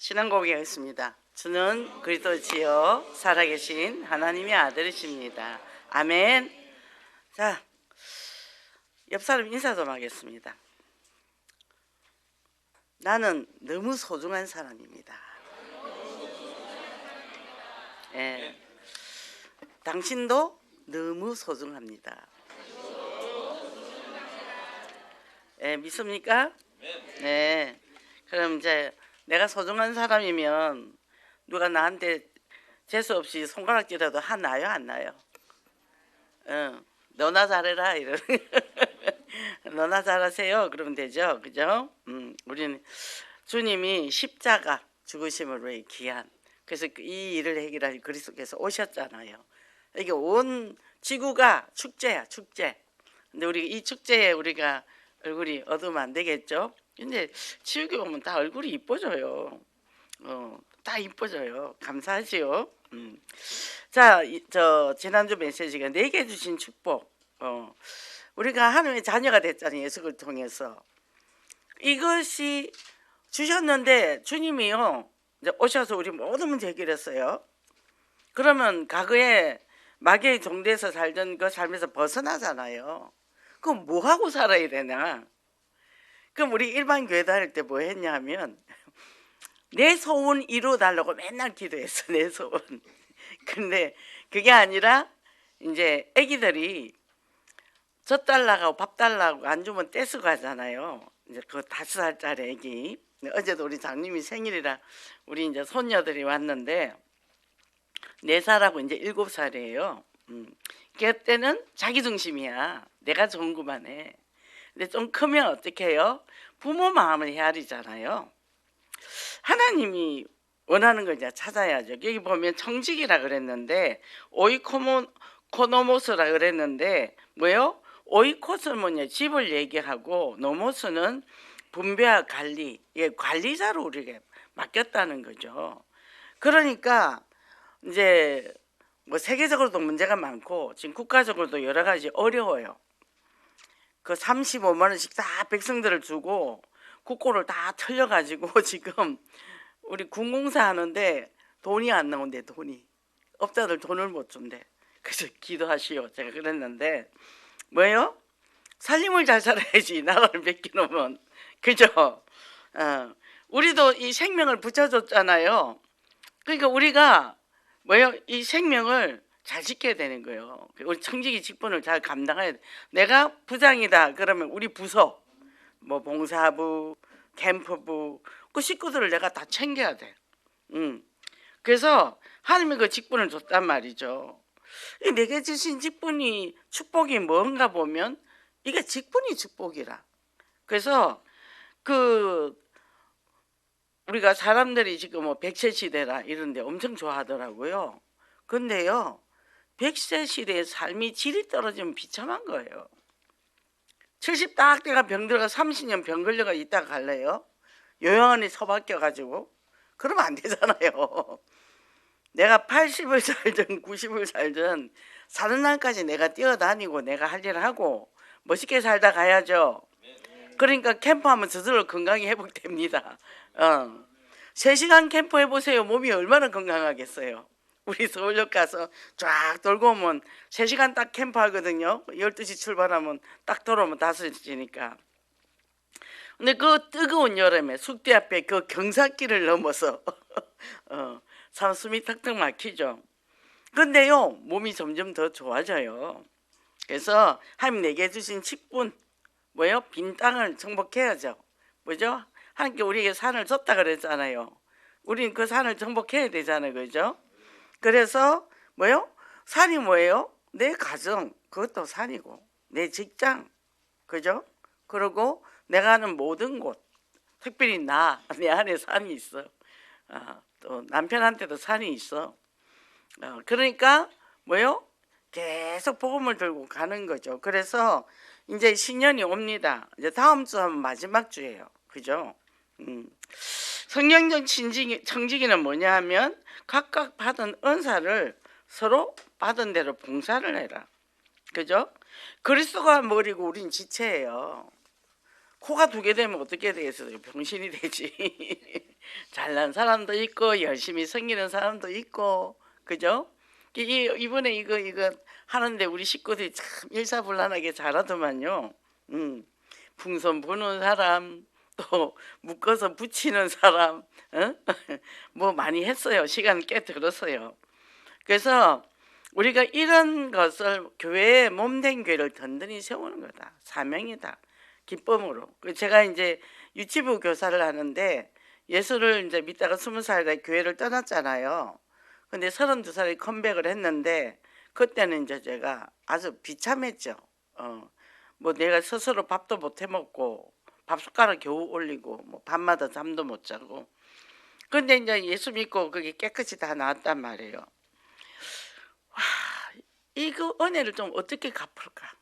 신앙고백하겠습니다. 주는 그리스도지요 살아계신 하나님의 아들이십니다. 아멘. 자, 옆 사람 인사 좀 하겠습니다. 나는 너무 소중한 사람입니다. 예. 당신도 너무 소중합니다. 예, 믿습니까? 네. 그럼 이제 내가 소중한 사람이면 누가 나한테 재수 없이 손가락질해도 하나요, 안 나요? 응. 너나 잘해라 이런. 너나 잘하세요. 그러면 되죠, 그죠? 음, 우리는 주님이 십자가 죽으심을 위해 귀한. 그래서 이 일을 해결하기 그리스도께서 오셨잖아요. 이게 온 지구가 축제야, 축제. 근데 우리 이 축제에 우리가 얼굴이 어두우면 안 되겠죠? 근데 치우기 오면 다 얼굴이 이뻐져요. 어, 다 이뻐져요. 감사하지요. 음. 자, 이- 저 지난주 메시지가 내게 주신 축복. 어, 우리가 하나님의 자녀가 됐잖아요. 예수를 통해서. 이것이 주셨는데 주님이요. 이제 오셔서 우리 모든 문제 해결했어요. 그러면 과거에 마귀의 종대에서 살던 그 삶에서 벗어나잖아요. 그럼 뭐 하고 살아야 되나? 그럼 우리 일반 교회 다닐 때 뭐 했냐면 내 소원 이루어 달라고 맨날 기도했어 내 소원. 근데 그게 아니라 이제 아기들이 젖 달라고 밥 달라고 안 주면 떼쓰고 하잖아요. 이제 그 다섯 살짜리 아기. 어제도 우리 장님이 생일이라 우리 이제 손녀들이 왔는데 네 살하고 이제 일곱 살이에요. 음. 그때는 자기 중심이야. 내가 좋은 것만 해. 근데 좀 크면 어떻게 해요? 부모 마음을 헤아리잖아요. 하나님이 원하는 걸 이제 찾아야죠. 여기 보면 청직이라 그랬는데 오이코모 코노모스라 그랬는데 뭐요? 오이코스는 뭐냐 집을 얘기하고 노모스는 분배와 관리, 예, 관리자로 우리에게 맡겼다는 거죠. 그러니까 이제 뭐 세계적으로도 문제가 많고 지금 국가적으로도 여러 가지 어려워요. 그 35만 원씩 다 백성들을 주고 국고를 다 털려가지고 지금 우리 군공사 하는데 돈이 안 나온대 돈이 업자들 돈을 못 준대. 그래서 기도하시오. 제가 그랬는데 뭐예요? 살림을 잘 살아야지 나라를 맡기놓으면 그죠? 어, 우리도 이 생명을 붙여줬잖아요. 그러니까 우리가 뭐예요? 이 생명을 잘 지켜야 되는 거예요. 우리 청지기 직분을 잘 감당해야 돼. 내가 부장이다 그러면 우리 부서 뭐 봉사부, 캠프부 그 식구들을 내가 다 챙겨야 돼. 음. 그래서 하나님이 그 직분을 줬단 말이죠. 이 내게 주신 직분이 축복이 뭔가 보면 이게 직분이 축복이라. 그래서 그 우리가 사람들이 지금 뭐 백세 시대라 이런데 엄청 좋아하더라고요. 근데요, 백세 시대의 삶이 질이 떨어지면 비참한 거예요. 70딱 돼가 병 들어가 30년 병 걸려가 있다가 갈래요? 요양원에 처박혀 가지고 그러면 안 되잖아요. 내가 80을 살든 90을 살든 사는 날까지 내가 뛰어다니고 내가 할 일을 하고 멋있게 살다 가야죠. 그러니까 캠프하면 저절로 건강이 회복됩니다. 어. 3시간 캠프 해보세요. 몸이 얼마나 건강하겠어요. 우리 서울역 가서 쫙 돌고 오면 3시간 딱 캠프 하거든요. 12시 출발하면 딱 돌아오면 5시니까. 근데 그 뜨거운 여름에 숙대 앞에 그 경사길을 넘어서 어, 참 숨이 턱턱 막히죠. 근데요, 몸이 점점 더 좋아져요. 그래서 하나님 내게 주신 직분 뭐요? 빈 땅을 정복해야죠. 뭐죠? 하나님께 우리에게 산을 줬다 그랬잖아요. 우리는 그 산을 정복해야 되잖아요. 그죠? 그래서 뭐요? 산이 뭐예요? 내 가정 그것도 산이고 내 직장 그죠? 그리고 내가 하는 모든 곳 특별히 나 내 안에 산이 있어. 아, 또 남편한테도 산이 있어. 어, 그러니까 뭐요? 계속 복음을 들고 가는 거죠. 그래서 이제 신년이 옵니다. 이제 다음 주 하면 마지막 주예요. 그죠? 음. 성경적 친지기, 청지기는 뭐냐 하면 각각 받은 은사를 서로 받은 대로 봉사를 해라. 그죠? 그리스도가 머리고 우린 지체예요. 코가 두 개 되면 어떻게 되겠어요? 병신이 되지. 잘난 사람도 있고 열심히 섬기는 사람도 있고 그죠? 이 이번에 이거 이거 하는데 우리 식구들이 참 일사불란하게 잘하더만요. 음, 풍선 부는 사람 또 묶어서 붙이는 사람, 어? 뭐 많이 했어요. 시간 꽤 들었어요. 그래서 우리가 이런 것을 교회에 몸된 교회를 든든히 세우는 거다. 사명이다. 기쁨으로. 그 제가 이제 유치부 교사를 하는데 예수를 이제 믿다가 스무 살에 교회를 떠났잖아요. 근데 서른두 살에 컴백을 했는데 그때는 이제 제가 아주 비참했죠. 어, 뭐 내가 스스로 밥도 못 해 먹고 밥 숟가락 겨우 올리고 뭐 밤마다 잠도 못 자고. 근데 이제 예수 믿고 그게 깨끗이 다 나왔단 말이에요. 와, 이거 은혜를 좀 어떻게 갚을까?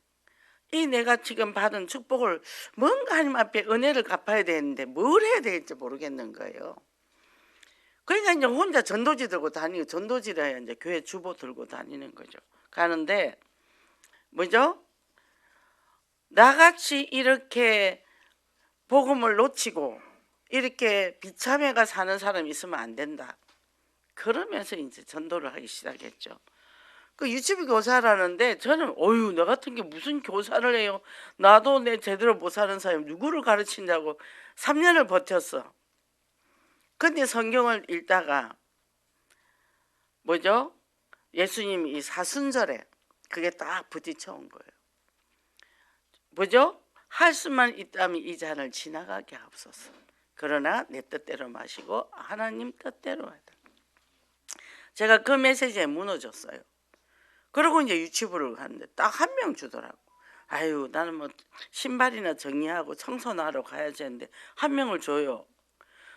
이 내가 지금 받은 축복을 뭔가 하나님 앞에 은혜를 갚아야 되는데 뭘 해야 될지 모르겠는 거예요. 그러니까 이제 혼자 전도지 들고 다니고 전도지라 이제 교회 주보 들고 다니는 거죠. 가는데 뭐죠? 나같이 이렇게 복음을 놓치고 이렇게 비참해가 사는 사람이 있으면 안 된다. 그러면서 이제 전도를 하기 시작했죠. 그 유치부 교사라는데 저는 어유 나 같은 게 무슨 교사를 해요. 나도 내 제대로 못 사는 사람 누구를 가르친다고 3년을 버텼어. 근데 성경을 읽다가 뭐죠? 예수님이 이 사순절에 그게 딱 부딪혀 온 거예요. 뭐죠? 할 수만 있다면 이 잔을 지나가게 하옵소서. 그러나 내 뜻대로 마시고 하나님 뜻대로 하다. 제가 그 메시지에 무너졌어요. 그리고 이제 유치부를 갔는데 딱 한 명 주더라고. 아유 나는 뭐 신발이나 정리하고 청소나 하러 가야지 했는데 한 명을 줘요.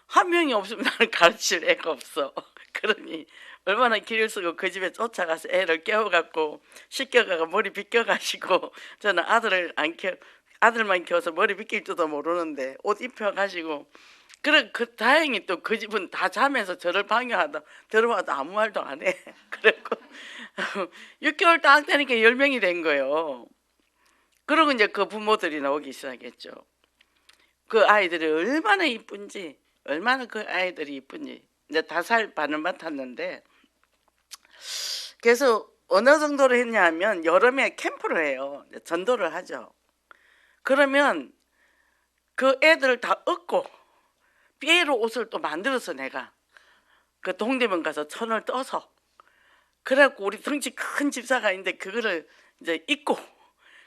한 명이 없으면 나는 가르칠 애가 없어. 그러니 얼마나 길을 쓰고 그 집에 쫓아가서 애를 깨워갖고 씻겨가고 머리 빗겨가시고 저는 아들을 안 켜, 아들만 키워서 머리 빗길 줄도 모르는데 옷 입혀가시고 그래 그 다행히 또 그 집은 다 자면서 저를 방해하다 들어와도 아무 말도 안 해. 그래고 6개월 딱 되니까 10명이 된 거예요. 그러고 이제 그 부모들이 나오기 시작했죠. 그 아이들이 얼마나 이쁜지, 얼마나 그 아이들이 이쁜지 이제 다 살 반을 맡았는데 그래서 어느 정도로 했냐면 여름에 캠프를 해요. 전도를 하죠. 그러면 그 애들을 다 얻고 삐에로 옷을 또 만들어서 내가 그 동대문 가서 천을 떠서 그래갖고 우리 덩치 큰 집사가 있는데 그거를 이제 입고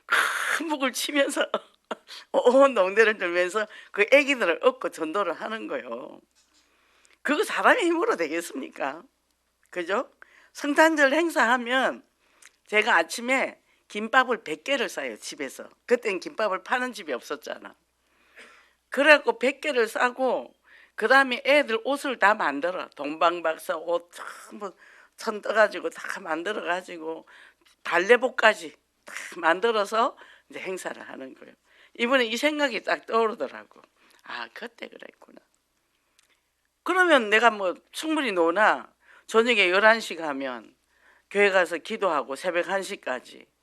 큰 북을 치면서 온 농대를 들면서 그 애기들을 얻고 전도를 하는 거예요. 그거 사람의 힘으로 되겠습니까? 그죠? 성탄절 행사하면 제가 아침에 김밥을 100개를 싸요 집에서. 그땐 김밥을 파는 집이 없었잖아. 그래갖고 100개를 싸고 그 다음에 애들 옷을 다 만들어. 동방박사 옷 전부 천 떠가지고 다 만들어가지고 달래복까지 다 만들어서 이제 행사를 하는 거예요. 이번에 이 생각이 딱 떠오르더라고. 아 그때 그랬구나. 그러면 내가 뭐 충분히 노나? 저녁에 11시 가면 교회 가서 기도하고 새벽 1시까지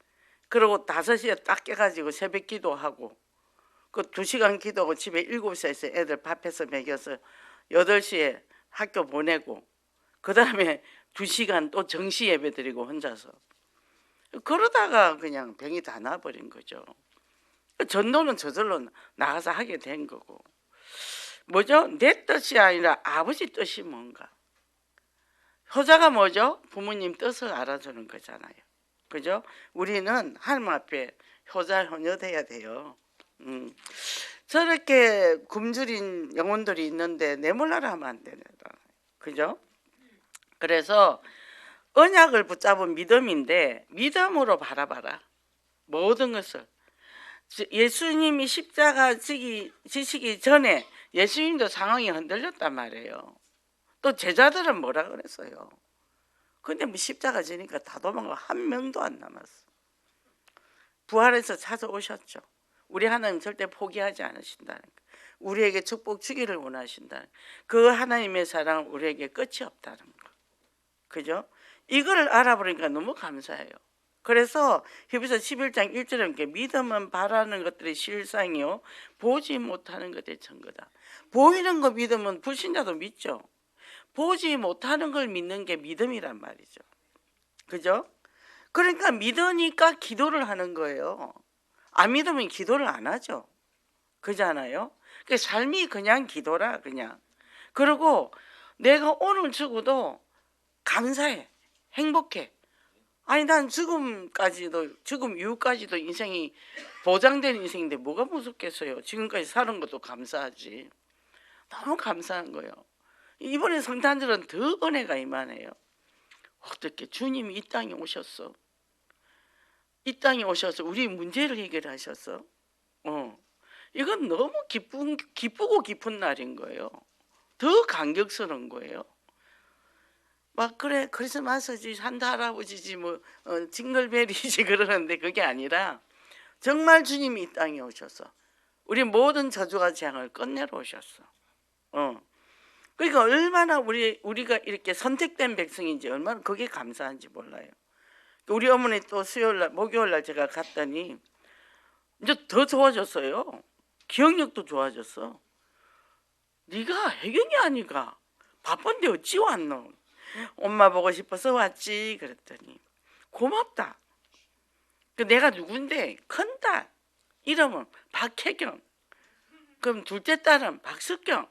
그리고 5시에 딱 깨가지고 새벽 기도하고 그 2시간 기도하고 집에 7시에서 애들 밥해서 먹여서 8시에 학교 보내고 그 다음에 2시간 또 정시 예배 드리고 혼자서 그러다가 그냥 병이 다 나버린 거죠. 전도는 저절로 나가서 하게 된 거고 뭐죠? 내 뜻이 아니라 아버지 뜻이 뭔가 효자가 뭐죠? 부모님 뜻을 알아주는 거잖아요. 그죠? 우리는 하나님 앞에 효자 효녀 돼야 돼요. 음. 저렇게 굶주린 영혼들이 있는데 내몰라라 하면 안 되는 그죠? 그래서 언약을 붙잡은 믿음인데 믿음으로 바라봐라. 모든 것을 예수님이 십자가 지기, 지시기 전에 예수님도 상황이 흔들렸단 말이에요. 또 제자들은 뭐라 그랬어요? 근데 뭐 십자가 지니까 다 도망가 한 명도 안 남았어. 부활해서 찾아오셨죠. 우리 하나님 절대 포기하지 않으신다는 거. 우리에게 축복 주기를 원하신다는 거. 그 하나님의 사랑은 우리에게 끝이 없다는 거. 그죠? 이거를 알아보니까 너무 감사해요. 그래서 히브리서 11장 1절에 이렇게 믿음은 바라는 것들의 실상이요 보지 못하는 것의 증거다. 보이는 거 믿으면 불신자도 믿죠. 보지 못하는 걸 믿는 게 믿음이란 말이죠. 그죠? 그러니까 믿으니까 기도를 하는 거예요. 안 믿으면 기도를 안 하죠. 그잖아요. 그 삶이 그냥 기도라 그냥. 그리고 내가 오늘 죽어도 감사해. 행복해. 아니 난 지금까지도 지금 이후까지도 인생이 보장된 인생인데 뭐가 무섭겠어요. 지금까지 사는 것도 감사하지. 너무 감사한 거예요. 이번에 성탄절은 더 은혜가 이만해요. 어떻게 주님이 이 땅에 오셨어? 이 땅에 오셔서 우리 문제를 해결하셨어. 어. 이건 너무 기쁜 기쁘고 깊은 날인 거예요. 더 감격스러운 거예요. 막 그래 크리스마스지 산타 할아버지지 뭐 어, 징글벨이지 그러는데 그게 아니라 정말 주님이 이 땅에 오셔서 우리 모든 저주와 재앙을 끝내러 오셨어. 어. 그러니까 얼마나 우리 우리가 이렇게 선택된 백성인지 얼마나 그게 감사한지 몰라요. 우리 어머니 또 수요일 날 목요일 날 제가 갔더니 이제 더 좋아졌어요. 기억력도 좋아졌어. 네가 해경이 아니가 바쁜데 어찌 왔노? 엄마 보고 싶어서 왔지 그랬더니 고맙다. 그 내가 누군데 큰 딸 이름은 박혜경. 그럼 둘째 딸은 박석경.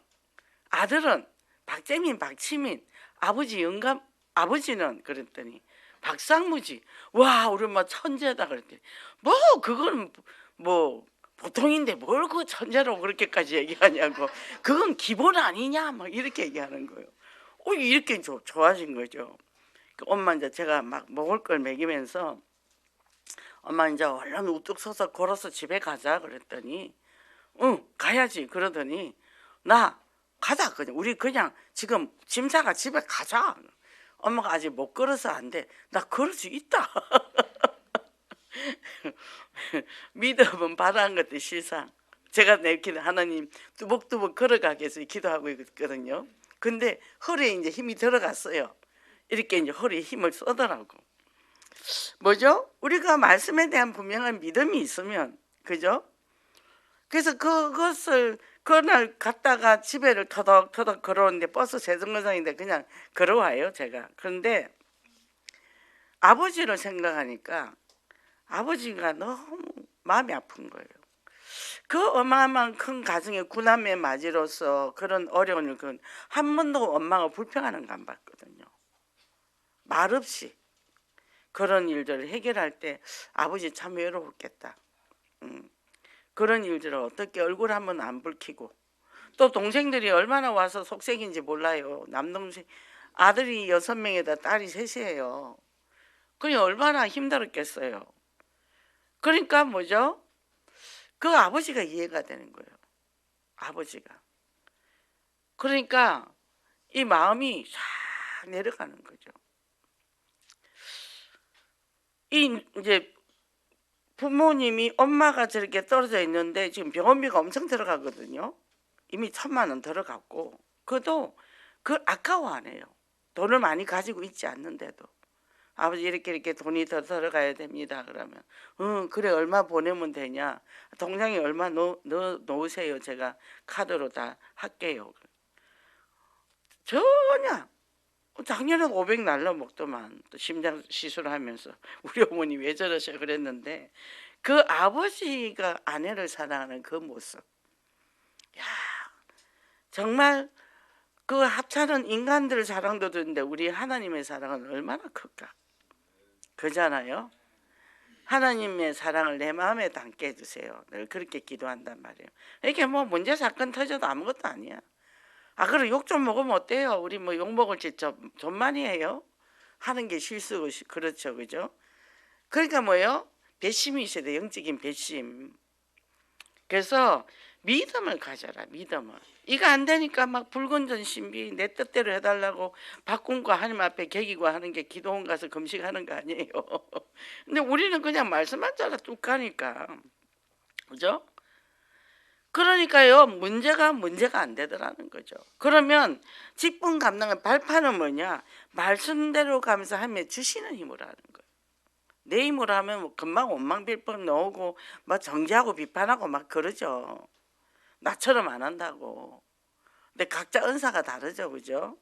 아들은 박재민, 박치민. 아버지 영감 아버지는 그랬더니 박상무지. 와 우리 엄마 천재다 그랬더니 뭐 그건 뭐 보통인데 뭘 그 천재로 그렇게까지 얘기하냐고. 그건 기본 아니냐 막 이렇게 얘기하는 거예요. 어, 이렇게 조, 좋아진 거죠. 그 엄마 이제 제가 막 먹을 걸 먹이면서 엄마 이제 얼른 우뚝 서서 걸어서 집에 가자 그랬더니 응 가야지 그러더니 나 가자 그냥 우리 그냥 지금 짐사가 집에 가자 엄마가 아직 못 걸어서 안 돼 나 걸을 수 있다 믿음은 바라는 것도 실상 제가 내 기도 하나님 뚜벅뚜벅 걸어가게 해서 기도하고 있거든요 근데 허리에 이제 힘이 들어갔어요. 이렇게 이제 허리에 힘을 쏘더라고. 뭐죠? 우리가 말씀에 대한 분명한 믿음이 있으면, 그죠? 그래서 그것을 그날 갔다가 집에를 터덕터덕 걸어오는데 버스 세정거장인데 그냥 걸어와요, 제가. 그런데 아버지를 생각하니까 아버지가 너무 마음이 아픈 거예요. 그 어마어마한 큰 가정의 구남의 맞이로서 그런 어려움을 그한 번도 엄마가 불평하는 거안 봤거든요. 말없이 그런 일들을 해결할 때 아버지 참 외로웠겠다. 음. 그런 일들을 어떻게 얼굴 한번 안 붉히고 또 동생들이 얼마나 와서 속색인지 몰라요. 남동생 아들이 여섯 명에다 딸이 셋이에요. 그니 얼마나 힘들었겠어요. 그러니까 뭐죠? 그 아버지가 이해가 되는 거예요. 아버지가. 그러니까 이 마음이 싹 내려가는 거죠. 이 이제 부모님이 엄마가 저렇게 떨어져 있는데 지금 병원비가 엄청 들어가거든요. 이미 천만 원 들어갔고 그도 그 아까워 안 해요. 돈을 많이 가지고 있지 않는데도. 아버지 이렇게 이렇게 돈이 더 들어가야 됩니다. 그러면 응 그래 얼마 보내면 되냐 동장에 얼마 넣, 넣, 놓으세요. 제가 카드로 다 할게요. 전혀 작년에 500 날라 먹더만 또 심장 시술하면서 우리 어머니 왜 저러셔 그랬는데 그 아버지가 아내를 사랑하는 그 모습 야 정말 그 합차는 인간들 사랑도 듣는데 우리 하나님의 사랑은 얼마나 클까 그잖아요. 하나님의 사랑을 내 마음에 담게 해주세요. 늘 그렇게 기도한단 말이에요. 이게 뭐 문제 사건 터져도 아무것도 아니야. 아 그래 욕 좀 먹으면 어때요? 우리 뭐 욕 먹을 짓좀 좀 많이 해요. 하는 게 실수고 그렇죠, 그죠? 그러니까 뭐요? 배심이 있어야 돼. 영적인 배심. 그래서 믿음을 가져라. 믿음을. 이거 안 되니까 막 붉은 신비 내 뜻대로 해달라고 바꾼 거 하나님 앞에 개기고 하는 게 기도원 가서 금식하는 거 아니에요. 근데 우리는 그냥 말씀만 따라 뚝 가니까 그죠? 그러니까요 문제가 문제가 안 되더라는 거죠. 그러면 직분 감당의 발판은 뭐냐? 말씀대로 감사하며 주시는 힘을 하는 거예요. 내 힘으로 하면 뭐 금방 원망빌법 나오고 막 정지하고 비판하고 막 그러죠. 나처럼 안 한다고. 근데 각자 은사가 다르죠, 그죠?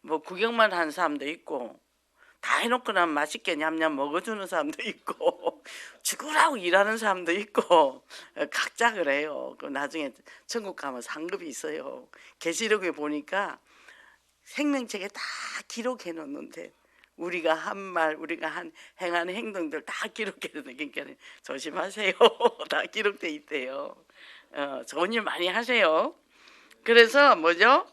뭐 구경만 하는 사람도 있고 다 해놓고 나면 맛있게 냠냠 먹어주는 사람도 있고 죽으라고 일하는 사람도 있고 어, 각자 그래요. 그 나중에 천국 가면 상급이 있어요. 계시록에 보니까 생명책에 다 기록해 놓는데 우리가 한 말, 우리가 한 행하는 행동들 다 기록해 놓는 그러니까 조심하세요. 다 기록돼 있대요. 어, 좋은 일 많이 하세요. 그래서 뭐죠?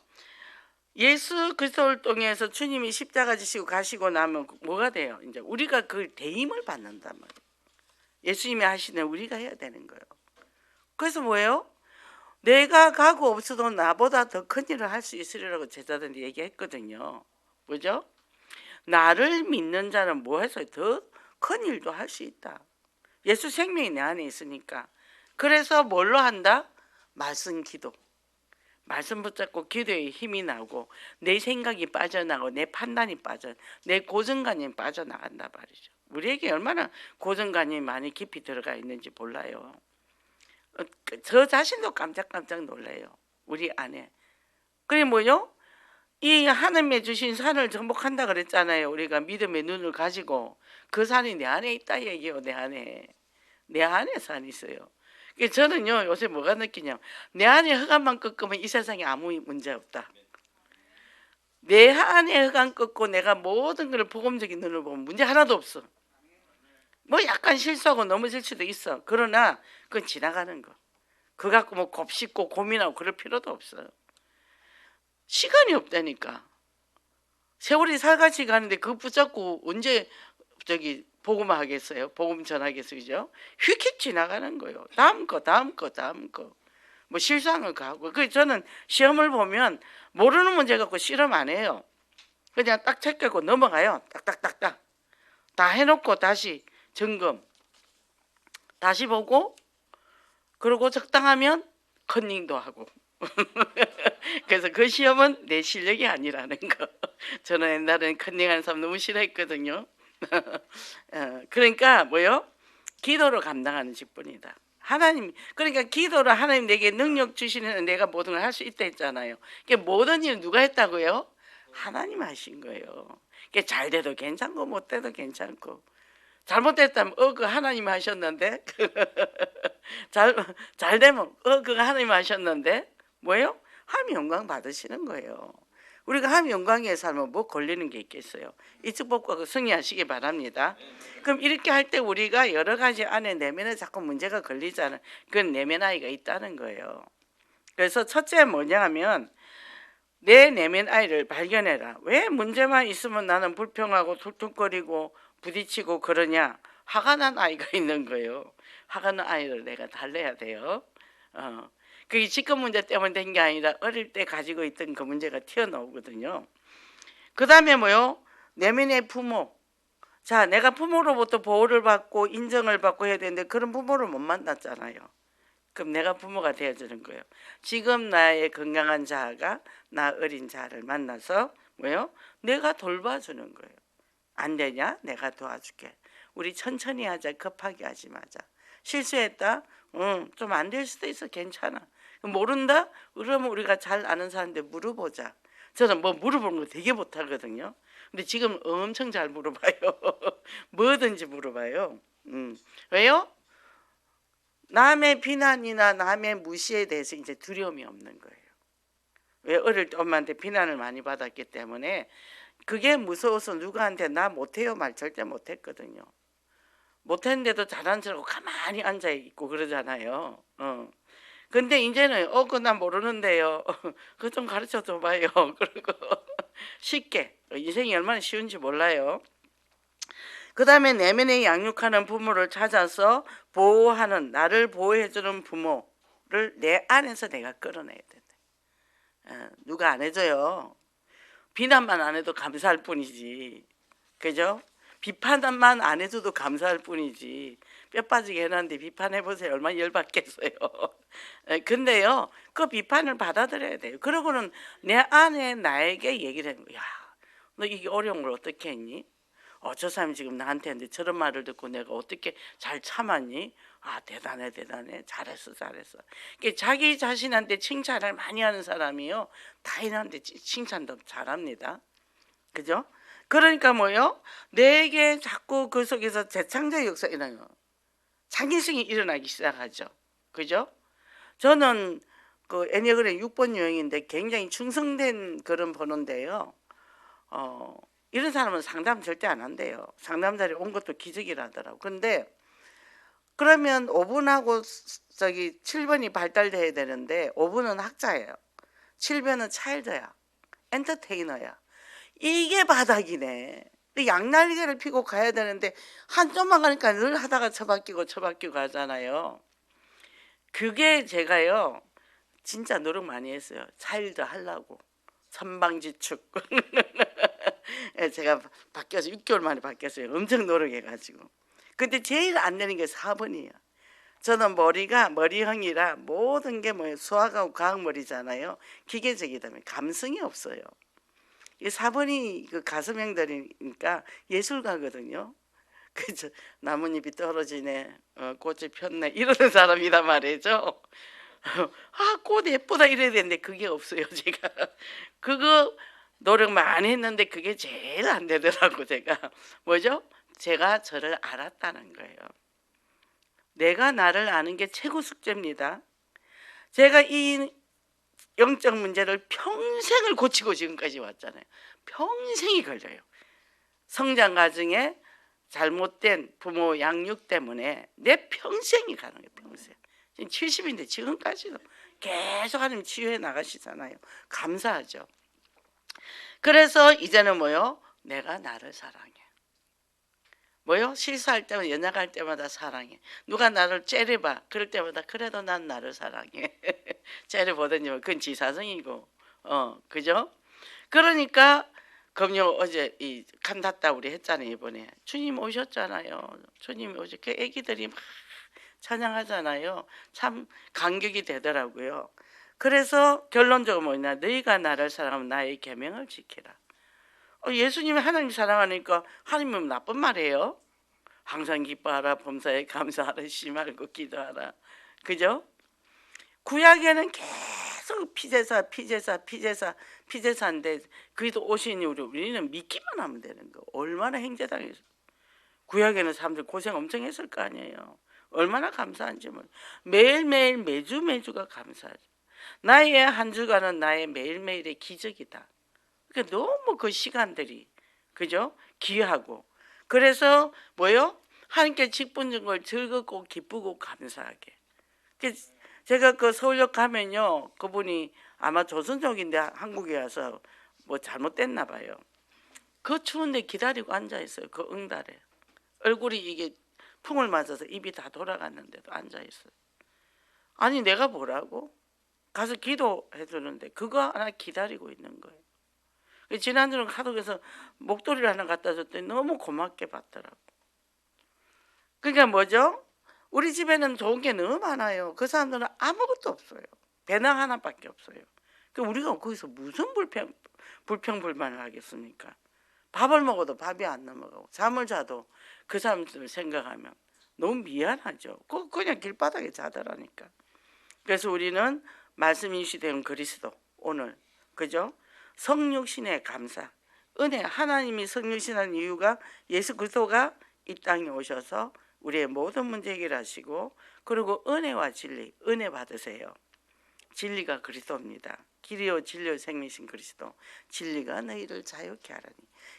예수 그리스도를 통해서 주님이 십자가 지시고 가시고 나면 뭐가 돼요? 이제 우리가 그 대임을 받는단 말이에요. 예수님이 하시는 우리가 해야 되는 거예요. 그래서 뭐예요? 내가 가고 없어도 나보다 더 큰 일을 할 수 있으리라고 제자들이 얘기했거든요. 뭐죠? 나를 믿는 자는 뭐 해서 더 큰 일도 할 수 있다. 예수 생명이 내 안에 있으니까. 그래서 뭘로 한다? 말씀 기도. 말씀 붙잡고 기도에 힘이 나고 내 생각이 빠져나고 내 판단이 빠져 내 고정관념이 빠져나간다 말이죠. 우리에게 얼마나 고정관념이 많이 깊이 들어가 있는지 몰라요. 어, 그, 저 자신도 깜짝깜짝 놀래요. 우리 안에. 그게 뭐요? 이 하나님의 주신 산을 정복한다 그랬잖아요. 우리가 믿음의 눈을 가지고 그 산이 내 안에 있다 얘기요. 내 안에 내 안에 산이 있어요. 그러니까 저는요 요새 뭐가 느끼냐 내 안에 흑암만 꺾으면 이 세상에 아무 문제 없다. 내 안에 흑암 꺾고 내가 모든 걸 복음적인 눈을 보면 문제 하나도 없어. 뭐 약간 실수하고 넘어질 수도 있어. 그러나 그건 지나가는 거. 그거 갖고 뭐 곱씹고 고민하고 그럴 필요도 없어요. 시간이 없다니까. 세월이 살같이 가는데 그거 붙잡고 언제 저기 복음을 하겠어요? 복음 전하겠어요? 그죠? 휙휙 지나가는 거예요. 다음 거, 다음 거, 다음 거. 뭐 실수한 거 하고. 그 저는 시험을 보면 모르는 문제 갖고 실험 안 해요. 그냥 딱 체크하고 넘어가요. 딱딱딱딱. 다 해놓고 다시 점검. 다시 보고 그리고 적당하면 컨닝도 하고. 그래서 그 시험은 내 실력이 아니라는 거. 저는 옛날에는 컨닝하는 사람 너무 싫어했거든요. 어, 그러니까 뭐요? 기도로 감당하는 직분이다. 하나님 그러니까 기도로 하나님 내게 능력 주시는 내가 모든 걸 할 수 있다 했잖아요. 그 모든 일 누가 했다고요? 하나님 하신 거예요. 그잘 돼도 괜찮고 못 돼도 괜찮고 잘못됐다면 어 그 하나님 하셨는데 잘 잘 되면 어 그거 하나님 하셨는데 뭐예요? 하나님 영광 받으시는 거예요. 우리가 하나님 영광에 살면 뭐 걸리는 게 있겠어요. 이쪽 법과 그 승리하시기 바랍니다. 그럼 이렇게 할 때 우리가 여러 가지 안에 내면에 자꾸 문제가 걸리잖아요. 그건 내면 아이가 있다는 거예요. 그래서 첫째 뭐냐 하면 내 내면 아이를 발견해라. 왜 문제만 있으면 나는 불평하고 툴툴거리고 부딪히고 그러냐? 화가 난 아이가 있는 거예요. 화가 난 아이를 내가 달래야 돼요. 어. 그게 지금 문제 때문에 된 게 아니라 어릴 때 가지고 있던 그 문제가 튀어나오거든요. 그 다음에 뭐요? 내면의 부모. 자, 내가 부모로부터 보호를 받고 인정을 받고 해야 되는데 그런 부모를 못 만났잖아요. 그럼 내가 부모가 되어주는 거예요. 지금 나의 건강한 자아가 나 어린 자를 만나서 뭐요? 내가 돌봐주는 거예요. 안 되냐? 내가 도와줄게. 우리 천천히 하자. 급하게 하지 마자. 실수했다? 응, 좀 안 될 수도 있어. 괜찮아. 모른다? 그러면 우리가 잘 아는 사람한테 물어보자. 저는 뭐 물어보는 거 되게 못하거든요. 근데 지금 엄청 잘 물어봐요. 뭐든지 물어봐요. 음. 왜요? 남의 비난이나 남의 무시에 대해서 이제 두려움이 없는 거예요. 왜 어릴 때 엄마한테 비난을 많이 받았기 때문에 그게 무서워서 누구한테 나 못해요 말 절대 못했거든요. 못했는데도 잘한 척하고 가만히 앉아 있고 그러잖아요. 어. 근데 이제는 어 그거 난 모르는데요. 그거 좀 가르쳐 줘 봐요. 그리고 쉽게 인생이 얼마나 쉬운지 몰라요. 그 다음에 내면에 양육하는 부모를 찾아서 보호하는 나를 보호해 주는 부모를 내 안에서 내가 끌어내야 된다. 어, 누가 안 해줘요. 비난만 안 해도 감사할 뿐이지. 그죠? 비판만 안 해줘도 감사할 뿐이지. 뼈 빠지게 해놨는데 비판해 보세요. 얼마나 열받겠어요. 에, 근데요, 그 비판을 받아들여야 돼요. 그러고는 내 안에 나에게 얘기를 하는 거야. 너 이게 어려운 걸 어떻게 했니? 어, 저 사람이 지금 나한테 했는데 저런 말을 듣고 내가 어떻게 잘 참았니? 아, 대단해, 대단해. 잘했어, 잘했어. 그러니까 자기 자신한테 칭찬을 많이 하는 사람이요. 타인한테 치- 칭찬도 잘합니다. 그죠? 그러니까 뭐요? 내게 자꾸 그 속에서 재창조 역사 일어나요. 창의성이 일어나기 시작하죠. 그죠? 저는 그 애니어그램 6번 유형인데 굉장히 충성된 그런 번호인데요. 어, 이런 사람은 상담 절대 안 한대요. 상담 자리 온 것도 기적이라더라고. 근데 그러면 5번하고 저기 7번이 발달돼야 되는데 5번은 학자예요. 7번은 차일드야. 엔터테이너야. 이게 바닥이네. 양날개를 피고 가야 되는데 한쪽만 가니까 늘 하다가 처바뀌고 처바뀌고 하잖아요. 그게 제가요 진짜 노력 많이 했어요. 차일드 하려고 선방지축. 예, 제가 바뀌어서 6개월 만에 바뀌었어요. 엄청 노력해가지고. 근데 제일 안 되는 게 4번이에요. 저는 머리가 머리형이라 모든 게 뭐예요? 수학하고 과학 머리잖아요. 기계적이다 보면 감성이 없어요. 이 4번이 그 가슴형들이니까 예술가거든요. 그죠? 나뭇잎이 떨어지네, 어, 꽃이 폈네 이러는 사람이란 말이죠. 아, 꽃 예쁘다 이래야 되는데 그게 없어요, 제가. 그거 노력 많이 했는데 그게 제일 안 되더라고, 제가. 뭐죠? 제가 저를 알았다는 거예요. 내가 나를 아는 게 최고 숙제입니다. 제가 이 영적 문제를 평생을 고치고 지금까지 왔잖아요. 평생이 걸려요. 성장 과정에 잘못된 부모 양육 때문에 내 평생이 가는 거예요. 평생. 지금 70인데 지금까지도 계속 하나님 치유해 나가시잖아요. 감사하죠. 그래서 이제는 뭐요? 내가 나를 사랑해. 뭐요? 실수할 때마다 연약할 때마다 사랑해. 누가 나를 째려봐. 그럴 때마다 그래도 난 나를 사랑해. 째려보더니 그건 지사성이고, 어, 그죠? 그러니까 금요 어제 이 칸탔다 우리 했잖아요 이번에 주님 오셨잖아요. 주님 오셨. 그 애기들이 막 찬양하잖아요. 참 감격이 되더라고요. 그래서 결론적으로 뭐냐? 너희가 나를 사랑하면 나의 계명을 지키라. 어, 예수님이 하나님 사랑하니까 하나님은 나쁜 말이에요. 항상 기뻐하라, 범사에 감사하라, 쉬 말고 기도하라. 그죠? 구약에는 계속 피제사, 피제사, 피제사, 피제사인데 그래도 오시니 우리 우리는 믿기만 하면 되는 거. 얼마나 행제당해서 구약에는 사람들 고생 엄청 했을 거 아니에요. 얼마나 감사한지 뭐 매일매일 매주 매주가 감사하죠. 나의 한 주간은 나의 매일매일의 기적이다. 그러니까 너무 그 시간들이 그죠? 귀하고 그래서 뭐요? 하나님께 직분진 걸 즐겁고 기쁘고 감사하게. 그 제가 그 서울역 가면요, 그분이 아마 조선족인데 한국에 와서 뭐 잘못됐나 봐요. 그 추운데 기다리고 앉아 있어요. 그 응달에 얼굴이 이게 풍을 맞아서 입이 다 돌아갔는데도 앉아 있어요. 아니 내가 뭐라고? 가서 기도해 주는데 그거 하나 기다리고 있는 거예요. 지난주는 카톡에서 목도리를 하나 갖다 줬더니 너무 고맙게 받더라고. 그러니까 뭐죠? 우리 집에는 좋은 게 너무 많아요. 그 사람들은 아무것도 없어요. 배낭 하나밖에 없어요. 그 우리가 거기서 무슨 불평 불평 불만을 하겠습니까? 밥을 먹어도 밥이 안 넘어가고 잠을 자도 그 사람들 생각하면 너무 미안하죠. 그 그냥 길바닥에 자더라니까. 그래서 우리는 말씀이 시대는 그리스도 오늘 그죠? 성육신의 감사, 은혜 하나님이 성육신한 이유가 예수 그리스도가 이 땅에 오셔서 우리의 모든 문제 해결하시고 그리고 은혜와 진리, 은혜 받으세요. 진리가 그리스도입니다. 길이요 진리요 생명이신 그리스도. 진리가 너희를 자유케 하라니.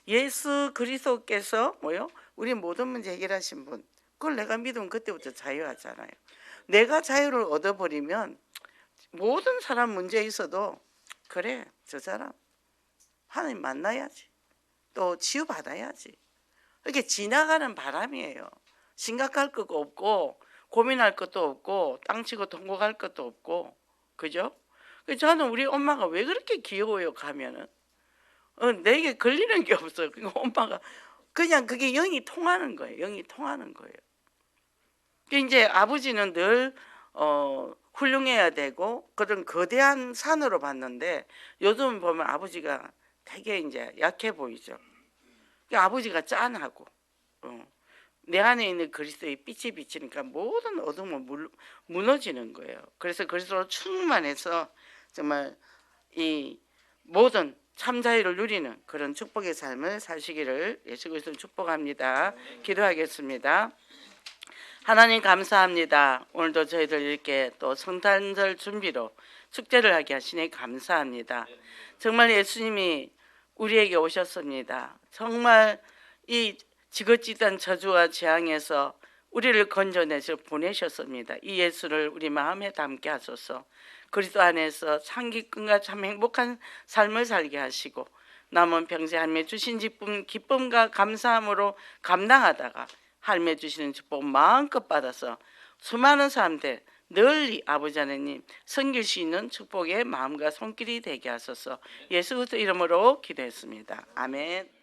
예수 그리스도께서 뭐요? 우리 모든 문제 해결하신 분. 그걸 내가 믿으면 그때부터 자유하잖아요. 내가 자유를 얻어버리면 모든 사람 문제 있어도 그래 저 사람 하나님 만나야지 또 치유받아야지 이렇게 지나가는 바람이에요 심각할 것도 없고 고민할 것도 없고 땅치고 통곡할 것도 없고 그죠? 저는 우리 엄마가 왜 그렇게 귀여워요 가면은 어, 내게 걸리는 게 없어요 그러니까 엄마가 그냥 그게 영이 통하는 거예요 영이 통하는 거예요 그 이제 아버지는 늘 어, 훌륭해야 되고 그런 거대한 산으로 봤는데 요즘 보면 아버지가 되게 이제 약해 보이죠. 그 아버지가 짠하고 어. 내 안에 있는 그리스도의 빛이 비치니까 모든 어둠은 물, 무너지는 거예요. 그래서 그리스도로 충만해서 정말 이 모든 참자유를 누리는 그런 축복의 삶을 사시기를 예수 그리스도 축복합니다. 기도하겠습니다. 하나님 감사합니다. 오늘도 저희들 이렇게 또 성탄절 준비로 축제를 하게 하시니 감사합니다. 정말 예수님이 우리에게 오셨습니다. 정말 이 지긋지긋한 저주와 재앙에서 우리를 건져내서 보내셨습니다. 이 예수를 우리 마음에 담게 하소서. 그리스도 안에서 상기끈과 참 행복한 삶을 살게 하시고 남은 평생 할매 주신 기쁨, 기쁨과 감사함으로 감당하다가 할매 주시는 축복 마음껏 받아서 수많은 사람들 널리 아버지 하나님 섬길 수 있는 축복의 마음과 손길이 되게 하소서 예수 그리스도 이름으로 기도했습니다. 아멘.